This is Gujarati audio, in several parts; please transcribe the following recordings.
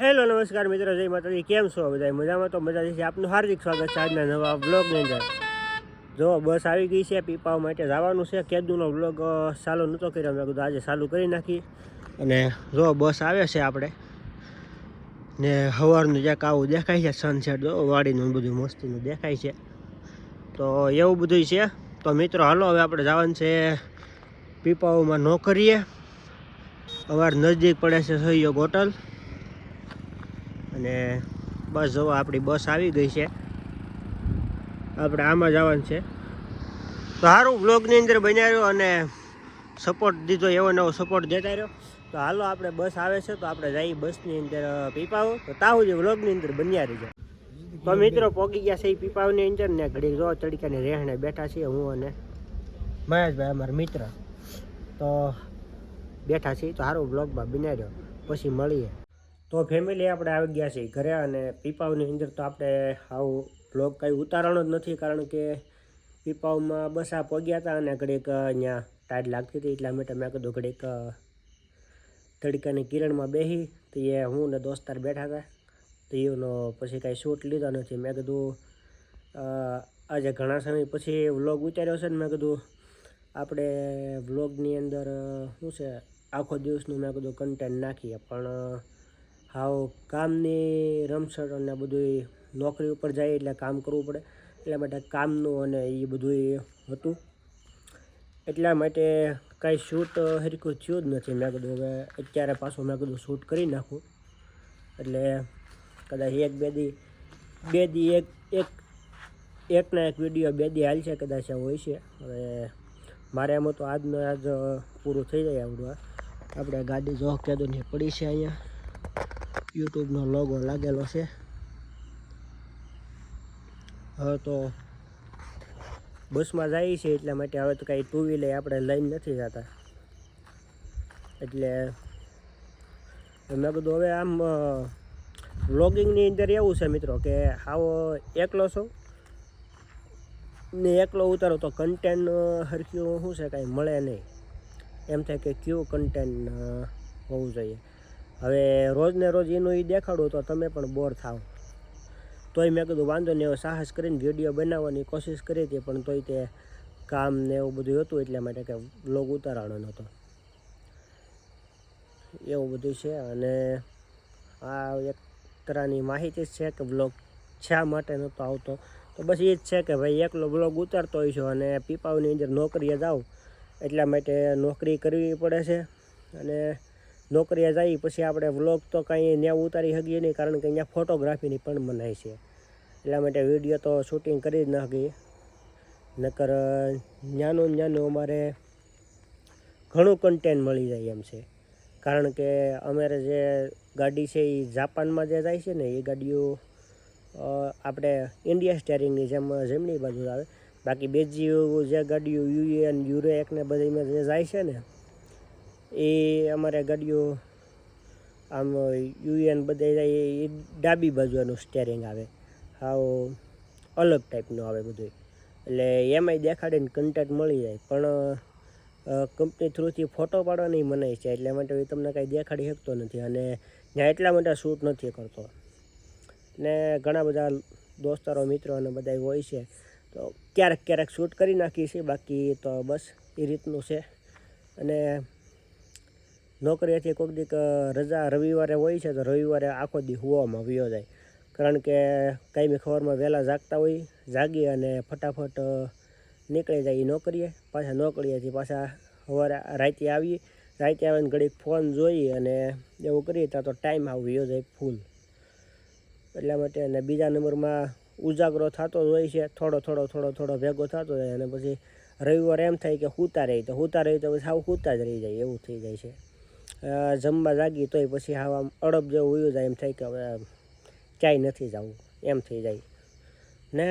હેલો નમસ્કાર મિત્રો, જય માતાજી. કેમ છો બધા? મજામાં તો મજા છે. આપનું હાર્દિક સ્વાગત છે આજના નવા બ્લોગની અંદર. જો, બસ આવી ગઈ છે પીપાવા માટે. જવાનું છે કેદુનો બ્લોગ ચાલુ નહોતો કર્યો. મેં કીધું આજે ચાલુ કરી નાખી અને જો, બસ આવે છે આપણે. ને સવારનું જે આવું દેખાય છે સનસેટ જો, વાડીનું બધું મસ્તીનું દેખાય છે. તો એવું બધું છે. તો મિત્રો, હાલો, હવે આપણે જવાનું છે પીપાઓમાં નોકરીએ. અવાર નજદીક પડે છે સહયોગ હોટલ. અને બસ જો આપણી બસ આવી ગઈ છે. આપણે આમાં જવાનું છે. તો સારું બ્લોગની અંદર બન્યા રહ્યો અને સપોર્ટ દીધો એવો નવો સપોર્ટ દેતા રહ્યો. તો હાલો આપણે બસ આવે છે તો આપણે જઈએ બસની અંદર પીપાવો તો તાવું જે વ્લોગની અંદર બન્યા રહીજો. તો મિત્રો પોગી ગયા છે એ પીપાવની અંદર ને ઘડી જો તડકાની રહેણે બેઠા છીએ હું અને મહેશભાઈ અમારા મિત્ર. તો બેઠા છીએ તો સારું બ્લોગમાં બન્યા પછી મળીએ. તો ફેમિલી આપણે આવી ગયા છીએ ઘરે અને પીપાવની અંદર તો આપણે આવું બ્લોગ કંઈ ઉતારવાનો જ નથી કારણ કે પીપાવમાં બસ આ પગ્યા હતા અને ઘડીક અહીંયા ટાઈટ લાગતી હતી એટલા માટે મેં કીધું ઘડીક તડકાની કિરણમાં બેસી તો એ હું ને દોસ્તાર બેઠા હતા. તો એનો પછી કાંઈ શૂટ લીધો નથી. મેં કીધું આજે ઘણા સમય પછી વ્લોગ ઉતાર્યો છે ને મેં કીધું, આપણે વ્લોગની અંદર શું છે, આખો દિવસનું મેં કીધું કન્ટેન્ટ નાખીએ. પણ હાવ કામની રમસટ અને બધું નોકરી ઉપર જાય એટલે કામ કરવું પડે. એટલા માટે કામનું અને એ બધું હતું. એટલા માટે કાંઈ શૂટ હરખું થયું જ નથી. મેં કીધું હવે અત્યારે પાછું મેં કીધું શૂટ કરી નાખું. એટલે કદાચ એક બે દી બે દી એક એક, એકના એક વીડિયો બે દી હાલ છે કદાચ હોય છે. હવે મારે એમાં તો આજનો આજ પૂરું થઈ જાય આવડું. આપણે ગાડી જો કેદુની પડી છે અહીંયા. યુટ્યુબનો લોગો લાગેલો છે. હવે તો બસમાં જઈએ છીએ એટલા માટે હવે તો કાંઈ ટુ વ્હીલર આપણે લઈને નથી જતા. એટલે મેં કીધું હવે આમ વ્લોગિંગની અંદર એવું છે મિત્રો કે આવો એકલો છો ને એકલો ઉતારો તો કન્ટેન્ટ હરખ્યું શું છે કાંઈ મળે નહીં. એમ થાય કે કયું કન્ટેન્ટ હોવું જોઈએ. હવે રોજને રોજ એનું એ દેખાડું તો તમે પણ બોર થાવ. તોય મેં કીધું, વાંધો નહીં એવો સાહસ કરીને વીડિયો બનાવવાની કોશિશ કરી હતી, પણ તોય તે કામ ને એવું બધું હતું એટલા માટે કે વ્લોગ ઉતારવાનો નહોતો. એવું બધું છે, અને આ એક તરાની માહિતી છે કે વ્લોગ શા માટે નહોતો આવતો. તો બસ એ જ છે કે ભાઈ, એકલો વ્લોગ ઉતારતો હોય છું અને પીપાઓની અંદર નોકરીએ જાઉં એટલા માટે નોકરી કરવી પડે છે. અને નોકરીએ જઈએ પછી આપણે વ્લોગ તો કાંઈ ત્યાં ઉતારી શકીએ નહીં, કારણ કે અહીંયા ફોટોગ્રાફીની પણ મનાય છે. એટલા માટે વીડિયો તો શૂટિંગ કરી જ નાખીએ નકર નાનું ને નાનું અમારે ઘણું કન્ટેન્ટ મળી જાય એમ છે. કારણ કે અમારે જે ગાડી છે એ જાપાનમાં જે જાય છે ને, એ ગાડીઓ આપણે ઇન્ડિયા સ્ટેરિંગની જેમ જમણી બાજુ આવે. બાકી બીજી જે ગાડીઓ યુએન યુરો એકને બધીમાં જે જાય છે ને એ અમારે ગાડીઓ આમ યુએન બધા એ ડાબી બાજુનું સ્ટેરિંગ આવે. હાવ અલગ ટાઈપનું આવે બધું એટલે એમાંય દેખાડીને કન્ટેન્ટ મળી જાય. પણ કંપની થ્રુથી ફોટો પાડવાની મનાય છે એટલા માટે તમને કાંઈ દેખાડી શકતો નથી અને ત્યાં એટલા માટે શૂટ નથી કરતો. ને ઘણા બધા દોસ્તારો, મિત્રો અને બધા હોય છે, તો ક્યારેક ક્યારેક શૂટ કરી નાખીએ છીએ બાકી તો બસ એ રીતનું છે. અને નોકરીએથી કોઈક દીક રજા રવિવારે હોય છે તો રવિવારે આખો દી હુવામાં વયો જાય. કારણ કે કાંઈ ખબરમાં વહેલા જાગતા હોય, જાગી અને ફટાફટ નીકળી જાય એ નોકરીએ. પાછા નોકરીએથી પાછા સવારે રાતે આવીએ. રાતે આવીને ઘડીક ફોન જોઈ અને એવું કરીએ ત્યાં તો ટાઈમ આવ્યો જાય ફૂલ. એટલા માટે અને બીજા નંબરમાં ઉજાગરો થતો જ હોય છે. થોડો થોડો થોડો થોડો ભેગો થતો જાય અને પછી રવિવારે એમ થાય કે હુતા રહી. તો હુતા રહી તો પછી સાવ હુતા જ રહી જાય એવું થઈ જાય છે. જમવા જાગી તોય પછી હા આમ અડબ જેવું હોયું જાય એમ થાય કે હવે ક્યાંય નથી જવું, એમ થઈ જાય. ને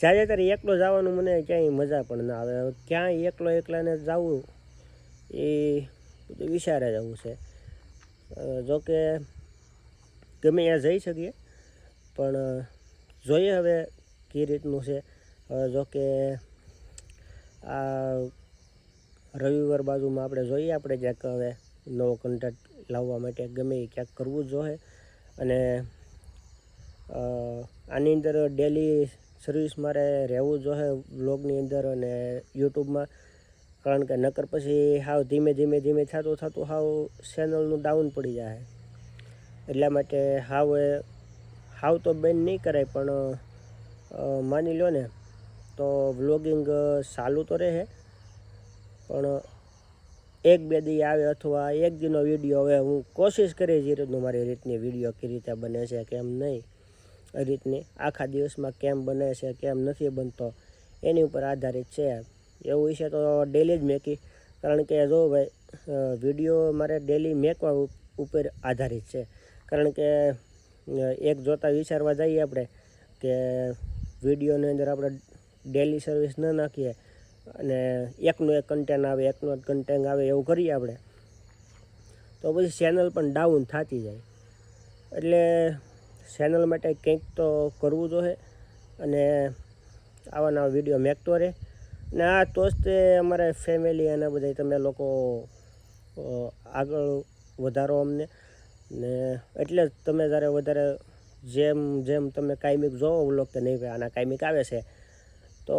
જ્યારે ત્યારે એકલો જવાનું મને ક્યાંય મજા પણ ના આવે. ક્યાંય એકલો એકલાને જવું એ બધું વિચારે જવું છે. જોકે ગમે ત્યાં જઈ શકીએ, પણ જોઈએ હવે કઈ રીતનું છે. જોકે આ રવિવાર બાજુમાં આપણે જોઈએ આપણે ક્યાંક હવે નવો કન્ટેન્ટ લાવવા માટે ગમે એ ક્યાંક કરવું જ જોઈએ અને આની અંદર ડેલી સર્વિસ મારે રહેવું જોઈએ વ્લોગની અંદર અને યુટ્યુબમાં. કારણ કે નકર પછી હાવ ધીમે ધીમે ધીમે થતું થતું હાવ ચેનલનું ડાઉન પડી જાય એટલા માટે હાવ હાવ તો બેન નહીં કરાય પણ માની લો ને, તો વ્લોગિંગ ચાલુ તો રહે. પણ એક બે દી આવે અથવા એક દીનો વીડિયો હવે હું કોશિશ કરીશ એ રીતનું મારી રીતની વીડિયો કઈ રીતે બને છે, કેમ નહીં એ રીતની આખા દિવસમાં કેમ બને છે, કેમ નથી બનતો, એની ઉપર આધારિત છે. એવું છે તો ડેલી જ મેકી, કારણ કે જો ભાઈ વીડિયો મારે ડેલી મેકવા ઉપર આધારિત છે. કારણ કે એક જોતા વિચારવા જઈએ આપણે કે વિડીયોની અંદર આપણે ડેલી સર્વિસ ન નાખીએ અને એકનું એક કન્ટેન્ટ આવે, એકનું એક કન્ટેન્ટ આવે, એવું કરીએ આપણે. તો પછી ચેનલ પણ ડાઉન થતી જાય. એટલે ચેનલ માટે કંઈક તો કરવું જોઈએ અને આવા નવા વીડિયો મેકતો રહે. ને આ તો જ તે અમારે ફેમિલી અને બધા તમે લોકો આગળ વધારો અમને. ને એટલે તમે જ્યારે વધારે જેમ જેમ તમે કાયમિક જોવો વ્લોગ કે નહીં આના કાયમિક આવે છે. તો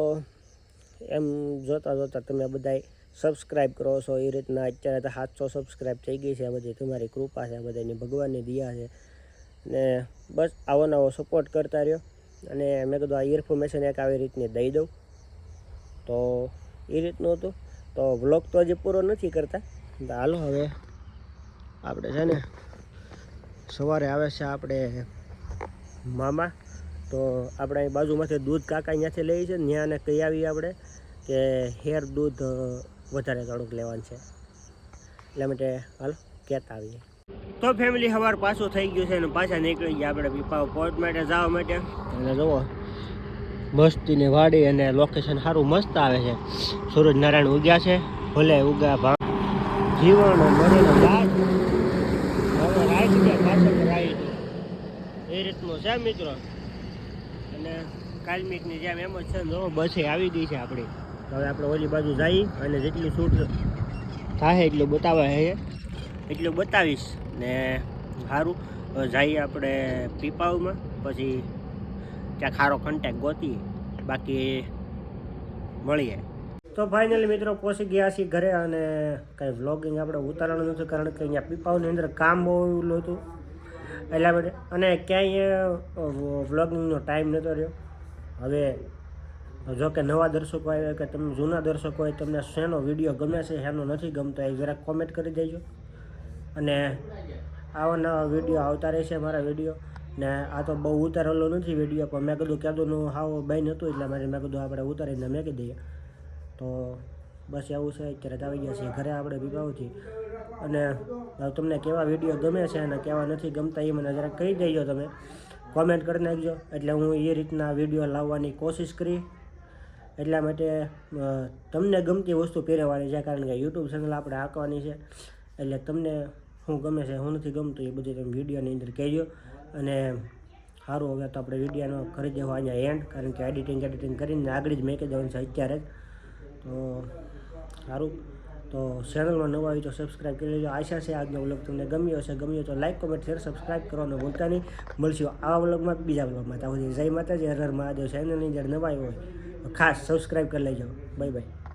એમ જોતાં જોતાં તમે બધાય સબસ્ક્રાઈબ કરો છો, એ રીતના અત્યારે તો સાતસો સબસ્ક્રાઈબ થઈ ગઈ છે આ બધી તમારી કૃપા છે બધાની ભગવાનની દિયા છે. ને બસ આવો નવો સપોર્ટ કરતા રહ્યો. અને મેં કીધું આ ઇન્ફોર્મેશન એક આવી રીતની દઈ દઉં. તો એ રીતનું હતું. તો વ્લોગ તો હજી પૂરો નથી કરતા. હાલો હવે આપણે છે ને સવારે આવે છે આપણે મામા. તો આપણે અહીં બાજુમાંથી દૂધ કાકા અહીંયાથી લઈએ છીએ ત્યાં અને કહી આવીએ આપણે કે હેર દૂધ વધારે થોડુંક લેવાનું છે. એટલા માટે હાલ કહેતા આવીએ. તો ફેમિલી સવાર પાછું થઈ ગયું છે અને પાછા નીકળી ગયા આપણે પીપા પોર્ટ માટે, જવા માટે. અને જુઓ, મસ્તીને વાડી અને લોકેશન સારું મસ્ત આવે છે. સૂરજનારાયણ ઉગ્યા છે. ભલે ઉગ્યા ભા જીવન મરીને ગાજ રાઈટ પાછળ રાઈટ એ રીતનું છે મિત્રો. અને કાલમિકની જેમ એમ જ છે. જો બસે આવી ગઈ છે આપણી. તો હવે આપણે ઓલી બાજુ જઈ અને જેટલી શૂટ થાય એટલું બતાવે છે એટલું બતાવીશ ને સારું જઈએ આપણે પીપાવમાં પછી ત્યાં ખારો કોન્ટેક ગોતી. બાકી મળીએ. તો ફાઇનલી મિત્રો પહોંચી ગયા છીએ ઘરે અને કંઈ વ્લોગિંગ આપણે ઉતારવાનું નથી કારણ કે અહીંયા પીપાવની અંદર કામ બહુ એવું હતું. એટલા માટે. અને ક્યાંય વ્લોગિંગનો ટાઈમ નહોતો રહ્યો. હવે, જો કે નવા દર્શકો આવ્યા કે તમે જૂના દર્શકો હોય, તમને શેનો વીડિયો ગમે છે, શેનો નથી ગમતો, એ જરાક કોમેન્ટ કરી દેજો. અને આવા નવા વીડિયો આવતા રહેશે મારા વીડિયો. ને આ તો બહુ ઉતારેલો નથી વીડિયો, પણ મેં કીધું કીધુંનું હાવ બાઈ નહોતું એટલે મારે મેં કીધું આપણે ઉતારીને મેકી દઈએ. તો બસ એવું છે, અત્યારે આવી ગયા છીએ. ઘરે આપણે પીપાવથી અને તમને કેવા વીડિયો ગમે છે અને કેવા નથી ગમતા એ મને જરાક કહી દેજો તમે. કોમેન્ટ કરી નાખજો. એટલે હું એ રીતના વીડિયો લાવવાની કોશિશ કરી. એટલા માટે તમને ગમતી વસ્તુ પહેરવાની છે, કારણ કે યુટ્યુબ ચેનલ આપણે હાંકવાની છે. એટલે તમને શું ગમે છે, હું નથી ગમતું, એ બધું તમે વિડીયોની અંદર કહેજો. અને સારું હવે તો આપણે વિડીયોનો કરી દેવો અહીંયા એન્ડ કારણ કે એડિટિંગ એડિટિંગ કરીને આગળ જ મેકી દેવાનું છે અત્યારે જ. તો સારું. તો ચેનલમાં નવા હોય તો સબસ્ક્રાઈબ કરી લેજો. આશા છે આજનો વ્લોગ તમને ગમ્યો હશે. ગમ્યો તો લાઈક કોમેન્ટ શેર સબસ્ક્રાઈબ કરવાનું ભૂલતા નહીં. મળશું આવા વ્લોગમાં બીજા વ્લોગમાં ત્યાં સુધી જય માતાજી. હર હર મહાદેવ. ચેનલની અંદર નવા હોય તો ખાસ સબસ્ક્રાઈબ કરી લેજો. Bye bye